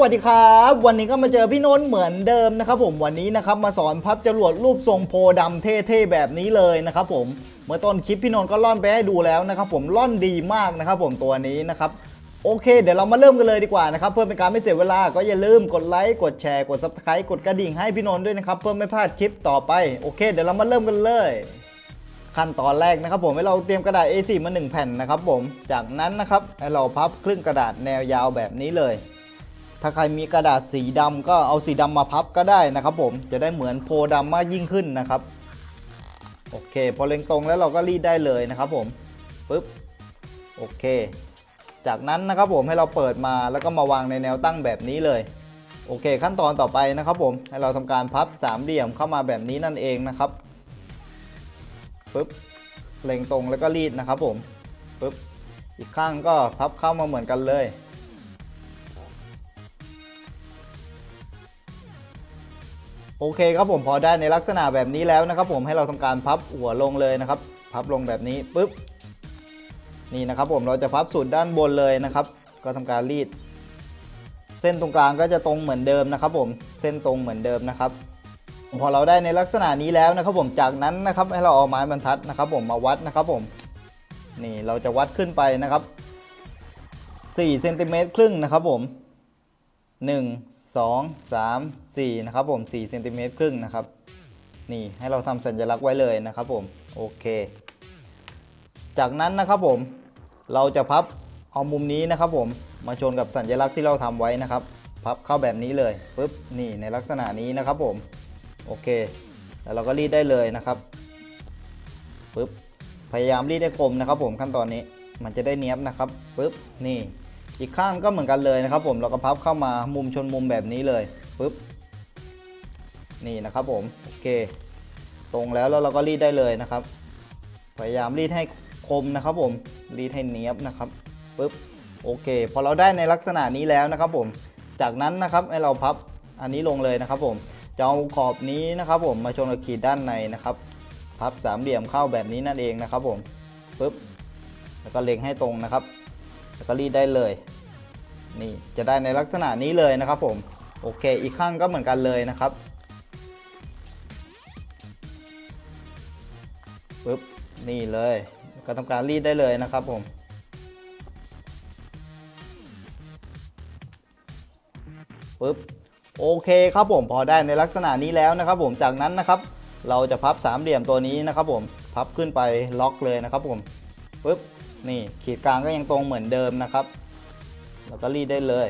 สวัสดีครับ วันนี้ก็มาเจอพี่นนท์เหมือนเดิมนะครับผมวันนี้นะครับมาสอนพับจรวดรูปทรงโพดำเท่ๆแบบนี้เลยนะครับผมเมื่อต้นคลิปพี่นนท์ก็ล่อนไปให้ดูแล้วนะครับผมล่อนดีมากนะครับผมตัวนี้นะครับโอเค เดี๋ยวเรามาเริ่มกันเลยดีกว่านะครับเพื่อเป็นการไม่เสียเวลาก็อย่าลืมกดไลค์กดแชร์กด subscribe กดกระดิ่งให้พี่นนท์ด้วยนะครับเพื่อไม่พลาดคลิปต่อไปโอเค เดี๋ยวเรามาเริ่มกันเลยขั้นตอนแรกนะครับผมให้เราเตรียมกระดาษ A4 มา 1 แผ่นนะครับผมจากนั้นนะครับให้เราพับครึ่งกระดาษแนวยาวแบบนี้เลย ถ้าใครมีกระดาษสีดำก็เอาสีดำมาพับก็ได้นะครับผมจะได้เหมือนโพดำมากยิ่งขึ้นนะครับ โอเค พอเล็งตรงแล้วเราก็รีดได้เลยนะครับผมปึ๊บโอเค จากนั้นนะครับผมให้เราเปิดมาแล้วก็มาวางในแนวตั้งแบบนี้เลย โอเค ขั้นตอนต่อไปนะครับผมให้เราทำการพับสามเหลี่ยมเข้ามาแบบนี้นั่นเองนะครับปึ๊บเล็งตรงแล้วก็รีดนะครับผมปึ๊บอีกข้างก็พับเข้ามาเหมือนกันเลย โอเคครับผมพอได้ในลักษณะแบบนี้แล้วนะครับ ผมให้เราทำการพับหัวลงเลยนะครับ พับลงแบบนี้ปุ๊บนี่นะครับผมเราจะพับสุดด้านบนเลยนะครับ ก็ทำการรีด เส้นตรงกลางก็จะตรงเหมือนเดิมนะครับ ผมเส้นตรงเหมือนเดิมนะครับ พอเราได้ในลักษณะนี้แล้วนะครับ ผมจากนั้นนะครับให้เราเอาไม้บรรทัดนะครับ ผมมาวัดนะครับ ผมนี่เราจะวัดขึ้นไปนะครับ4เซนติเมตรครึ่งนะครับผม 1 2 3 4 นะครับผม4เซนติเมตรครึ่งนะครับ นี่ให้เราทำสัญลักษณ์ไว้เลยนะครับผม โอเค จากนั้นนะครับผมเราจะพับเอามุมนี้นะครับผมมาชนกับสัญลักษณ์ที่เราทำไว้นะครับ พับเข้าแบบนี้เลยปุ๊บนี่ในลักษณะนี้นะครับผม โอเค แล้วเราก็รีดได้เลยนะครับปุ๊บพยายามรีดให้คมนะครับผมขั้นตอนนี้มันจะได้เนี้ยบนะครับปุ๊บนี่ อีกข้างก็เหมือนกันเลยนะครับ ผมเราก็พับเข้ามามุมชนมุมแบบนี้เลยปุ๊บนี่นะครับผมโอเค ตรงแล้วแล้วเราก็รีดได้เลยนะครับ พยายามรีดให้คมนะครับ ผมรีดให้เนี้ยบนะครับปุ๊บโอเค พอเราได้ในลักษณะนี้แล้วนะครับ ผมจากนั้นนะครับให้เราพับอันนี้ลงเลยนะครับ ผมจะเอาขอบนี้นะครับ ผมมาชนกับขีดด้านในนะครับ พับสามเหลี่ยมเข้าแบบนี้นั่นเองนะครับ ผมปุ๊บแล้วก็เล็งให้ตรงนะครับ แล้วก็รีดได้เลย นี่จะได้ในลักษณะนี้เลยนะครับผมโอเค อีกข้างก็เหมือนกันเลยนะครับปึ๊บนี่เลยก็ทำการรีดได้เลยนะครับผมปึ๊บโอเคครับผมพอได้ในลักษณะนี้แล้วนะครับ ผมจากนั้นนะครับ เราจะพับสามเหลี่ยมตัวนี้นะครับ ผมพับขึ้นไปล็อกเลยนะครับ ผมปึ๊บ นี่ขีดกลางก็ยังตรงเหมือนเดิมนะครับ แล้วก็รีดได้เลย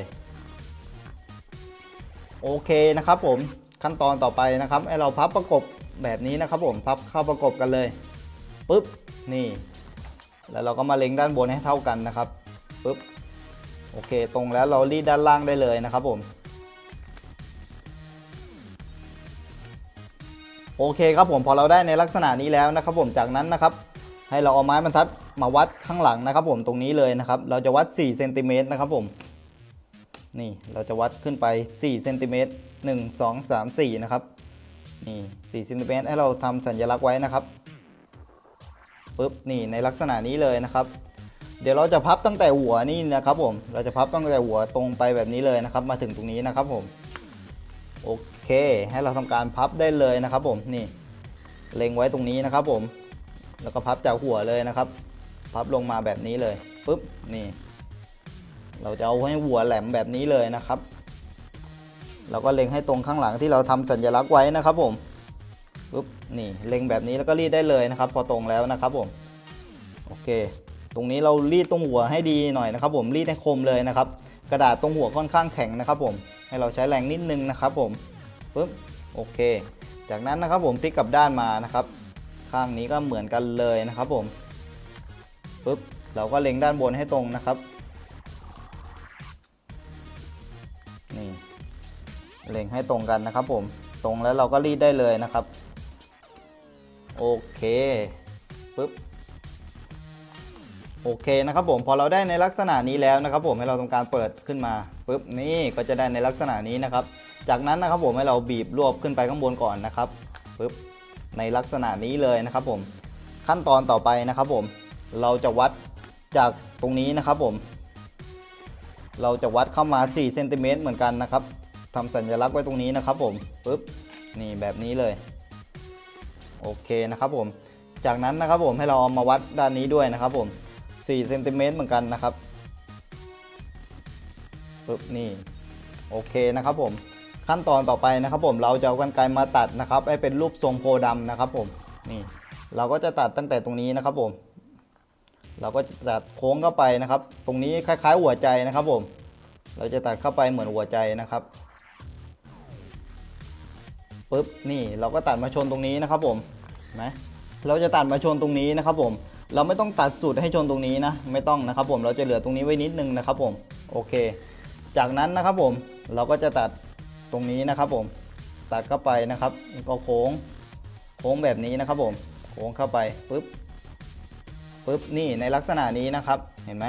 โอเคนะครับผมขั้นตอนต่อไปนะครับให้เราพับประกบแบบนี้นะครับผมพับเข้าประกบกันเลยปุ๊บนี่ แล้วเราก็มาเล็งด้านบนให้เท่ากันนะครับปุ๊บโอเค ตรงแล้วเรารีดด้านล่างได้เลยนะครับผมโอเคครับผมพอเราได้ในลักษณะนี้แล้วนะครับผมจากนั้นนะครับ ให้เราเอาไม้บรรทัดมาวัดข้างหลังนะครับ ผมตรงนี้เลยนะครับ เราจะวัด4เซนติเมตรนะครับผมนี่เราจะวัดขึ้นไป4เซนติเมตร1 2 3 4นะครับนี่4เซนติเมตรให้เราทำสัญลักษณ์ไว้นะครับปุ๊บนี่ในลักษณะนี้เลยนะครับ เดี๋ยวเราจะพับตั้งแต่หัวนี่นะครับ ผมเราจะพับตั้งแต่หัวตรงไปแบบนี้เลยนะครับ มาถึงตรงนี้นะครับผมโอเค ให้เราทำการพับได้เลยนะครับ ผมนี่เล็งไว้ตรงนี้นะครับ ผม แล้วก็พับจากหัวเลยนะครับ พับลงมาแบบนี้เลยปุ๊บนี่ เราจะเอาให้หัวแหลมแบบนี้เลยนะครับเราก็เล็งให้ตรงข้างหลังที่เราทำสัญลักษณ์ไว้นะครับผมปุ๊บนี่เล็งแบบนี้แล้วก็รีดได้เลยนะครับ พอตรงแล้วนะครับผมโอเค ตรงนี้เรารีดตรงหัวให้ดีหน่อยนะครับ ผมรีดให้คมเลยนะครับ กระดาษตรงหัวค่อนข้างแข็งนะครับ ผมให้เราใช้แรงนิดนึงนะครับ ผมปุ๊บโอเค จากนั้นนะครับผมพลิกกลับด้านมานะครับ ข้างนี้ก็เหมือนกันเลยนะครับผมปุ๊บเราก็เล็งด้านบนให้ตรงนะครับนี่เล็งให้ตรงกันนะครับผมตรงแล้วเราก็รีดได้เลยนะครับ โอเคปุ๊บโอเคนะครับผมพอเราได้ในลักษณะนี้แล้วนะครับ ผมให้เราทำการเปิดขึ้นมาปุ๊บนี่ก็จะได้ในลักษณะนี้นะครับ จากนั้นนะครับผมให้เราบีบรวบขึ้นไปข้างบนก่อนนะครับปุ๊บ ในลักษณะนี้เลยนะครับผมขั้นตอนต่อไปนะครับผมเราจะวัดจากตรงนี้นะครับผมเราจะวัดเข้ามา4เซนติเมตรเหมือนกันนะครับทำสัญลักษณ์ไว้ตรงนี้นะครับผมปึ๊บนี่แบบนี้เลยโอเคนะครับผมจากนั้นนะครับผมให้เราเอามาวัดด้านนี้ด้วยนะครับผม4เซนติเมตรเหมือนกันนะครับปึ๊บนี่โอเคนะครับผม ขั้นตอนต่อไปนะครับผมเราจะเอากรรไกรมาตัดนะครับให้เป็นรูปทรงโพธิ์ดำนะครับผมนี่เราก็จะตัดตั้งแต่ตรงนี้นะครับผม เราก็จะตัดโค้งเข้าไปนะครับ ตรงนี้คล้าย ๆ หัวใจนะครับผม เราจะตัดเข้าไปเหมือนหัวใจนะครับปึ๊บนี่เราก็ตัดมาชนตรงนี้นะครับผมนไหมเราจะตัดมาชนตรงนี้นะครับผม เราไม่ต้องตัดสุดให้ชนตรงนี้นะ ไม่ต้องนะครับผมเราจะเหลือตรงนี้ไว้นิดนึงนะครับผมโอเค จากนั้นนะครับผมเราก็จะตัด ตรงนี้นะครับผมตัดเข้าไปนะครับก็โค้งโค้งแบบนี้นะครับผมโค้งเข้าไปปึ๊บปึ๊บนี่ในลักษณะนี้นะครับเห็นไหม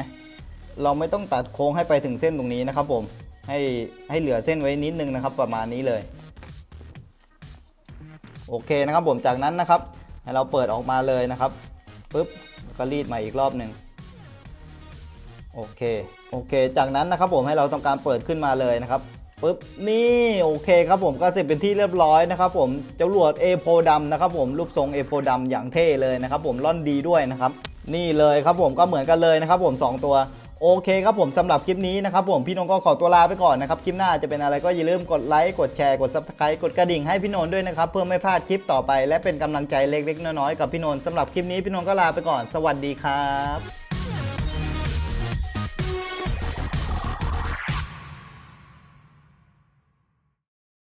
เราไม่ต้องตัดโค้งให้ไปถึงเส้นตรงนี้นะครับผมให้ให้เหลือเส้นไว้นิดนึงนะครับ ประมาณนี้เลยโอเคนะครับผมจากนั้นนะครับให้เราเปิดออกมาเลยนะครับปึ๊บก็รีดมาอีกรอบหนึ่งโอเคโอเค จากนั้นนะครับผมให้เราทำการเปิดขึ้นมาเลยนะครับ ปึ๊บนี่โอเคครับผมก็เสร็จเป็นที่เรียบร้อยนะครับผมเจ้าหลวด A โพดำนะครับผมรูปทรง A โพดำอย่างเท่เลยนะครับผมล่อนดีด้วยนะครับนี่เลยครับผมก็เหมือนกันเลยนะครับผมสองตัวโอเคครับผมสำหรับคลิปนี้นะครับผมพี่นนท์ก็ขอตัวลาไปก่อนนะครับ คลิปหน้าจะเป็นอะไรก็อย่าลืมกดไลค์กดแชร์กด subscribe กดกระดิ่งให้พี่นนท์ด้วยนะครับ เพื่อไม่พลาดคลิปต่อไป และเป็นกำลังใจเล็กๆน้อยๆกับพี่นนท์สำหรับคลิปนี้พี่นนท์ก็ลาไปก่อน สวัสดีครับ